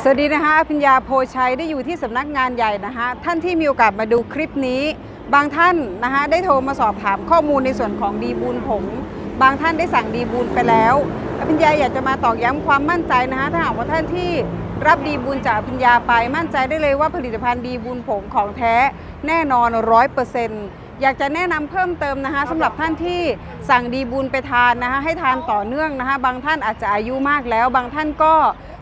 สวัสดีนะคะอภิญญาโพชัยได้อยู่ที่สำนักงานใหญ่นะคะท่านที่มีโอกาสมาดูคลิปนี้ บางท่านนะคะได้โทรมาสอบถามข้อมูลในส่วนของดีบูลผง บางท่านได้สั่งดีบูลไปแล้วอภิญญาอยากจะมาตอกย้ำความมั่นใจนะคะถ้าหากว่าท่านที่รับดีบูลจากอภิญญาไปมั่นใจได้เลยว่าผลิตภัณฑ์ดีบูลผงของแท้แน่นอนร้อยเปอร์เซ็นต์ อยากจะแนะนำเพิ่มเติมนะคะสำหรับท่านที่สั่งดีบุญไปทานนะคะให้ทานต่อเนื่องนะคะบางท่านอาจจะอายุมากแล้ว บางท่านก็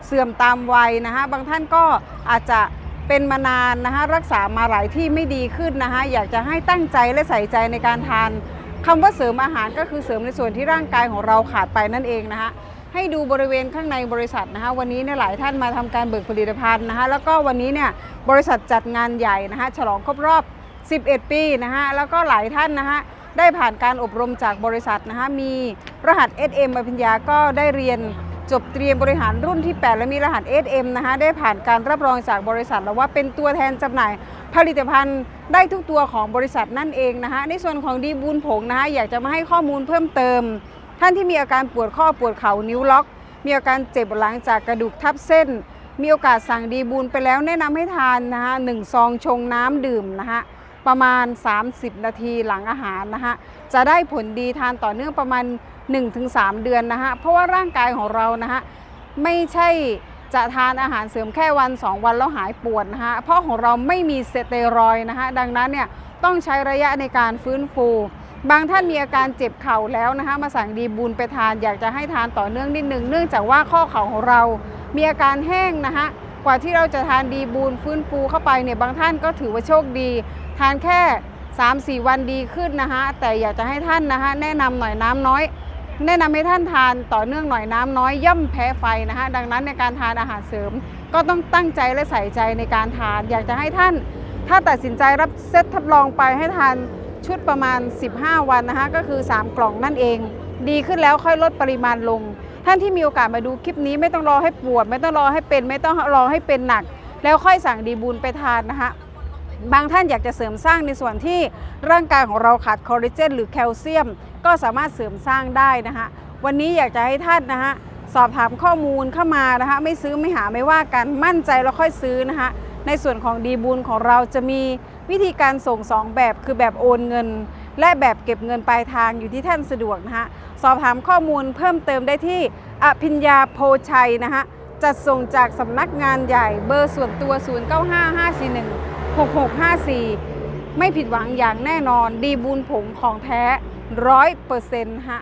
เสื่อมตามวัยนะคะบางท่านก็อาจจะเป็นมานานนะคะรักษามาหลายที่ไม่ดีขึ้นนะคะอยากจะให้ตั้งใจและใส่ใจในการทานคำว่าเสริมอาหารก็คือเสริมในส่วนที่ร่างกายของเราขาดไปนั่นเองนะคะให้ดูบริเวณข้างในบริษัทนะคะวันนี้เนี่ยหลายท่านมาทำการเบิกผลิตภัณฑ์นะคะแล้วก็วันนี้เนี่ยบริษัทจัดงานใหญ่นะคะฉลองครบรอบ 11 ปีนะฮะแล้วก็หลายท่านนะฮะได้ผ่านการอบรมจากบริษัทนะฮะมีรหัส SM อภิญญาก็ได้เรียนจบเตรียมบริหารรุ่นที่ 8 และมีรหัส SM นะฮะได้ผ่านการรับรองจากบริษัท แล้วว่าเป็นตัวแทนจำหน่ายผลิตภัณฑ์ได้ทุกตัวของบริษัทนั่นเองนะฮะในส่วนของดีบูนผงนะฮะอยากจะมาให้ข้อมูลเพิ่มเติม ท่านที่มีอาการปวดข้อปวดเข่านิ้วล็อก มีอาการเจ็บหลังจากกระดูกทับเส้น มีโอกาสสั่งดีบูนไปแล้วแนะนำให้ทานนะฮะหนึ่งซองชงน้ำดื่มนะฮะ ประมาณ 30 นาทีหลังอาหารนะฮะจะได้ผลดีทานต่อเนื่องประมาณ 1-3 เดือนนะฮะเพราะว่าร่างกายของเรานะฮะไม่ใช่จะทานอาหารเสริมแค่วัน 2 วันแล้วหายปวดนะฮะเพราะของเราไม่มีสเตียรอยนะฮะดังนั้นเนี่ยต้องใช้ระยะในการฟื้นฟู บางท่านมีอาการเจ็บเข่าแล้วนะคะมาสั่งดีบูลไปทานอยากจะให้ทานต่อเนื่องนิดนึงเนื่องจากว่าข้อเข่าของเรา มีอาการแห้งนะคะกว่าที่เราจะทานดีบูลฟื้นฟูเข้าไปเนี่ยบางท่านก็ถือว่าโชคดี ทานแค่ 3-4 วันดีขึ้นนะคะ แต่อยากจะให้ท่านนะคะ แนะนำหน่อยน้ำน้อย แนะนำให้ท่านทานต่อเนื่องหน่อยน้ำน้อยย่อมแพ้ไฟนะคะ ดังนั้นในการทานอาหารเสริม ก็ต้องตั้งใจและใส่ใจในการทาน อยากจะให้ท่าน ถ้าตัดสินใจรับเซตทดลองไปให้ทานชุดประมาณ 15 วันนะคะ ก็คือ 3 กล่องนั่นเอง ดีขึ้นแล้วค่อยลดปริมาณลง ท่านที่มีโอกาสมาดูคลิปนี้ไม่ต้องรอให้ปวด ไม่ต้องรอให้เป็น ไม่ต้องรอให้เป็นหนัก แล้วค่อยสั่งดีบูลไปทานนะคะ บางท่านอยากจะเสริมสร้างในส่วนที่ร่างกายของเราขาดคอลลาเจนหรือแคลเซียม ก็สามารถเสริมสร้างได้นะคะวันนี้อยากจะให้ท่านนะคะสอบถามข้อมูลเข้ามานะคะไม่ซื้อไม่หาไม่ว่ากันมั่นใจแล้วค่อยซื้อนะคะในส่วนของดีบูลของเราจะมีวิธีการส่ง 2 แบบคือแบบโอนเงิน และแบบเก็บเงินปลายทางอยู่ที่ท่านสะดวกนะคะสอบถามข้อมูลเพิ่มเติมได้ที่อภิญญาโพชัยนะคะจัดส่งจากสำนักงานใหญ่เบอร์ส่วนตัว 095541 6654 ไม่ผิดหวังอย่างแน่นอนดีบูลผงของแท้ร้อยเปอร์เซ็นต์ฮะ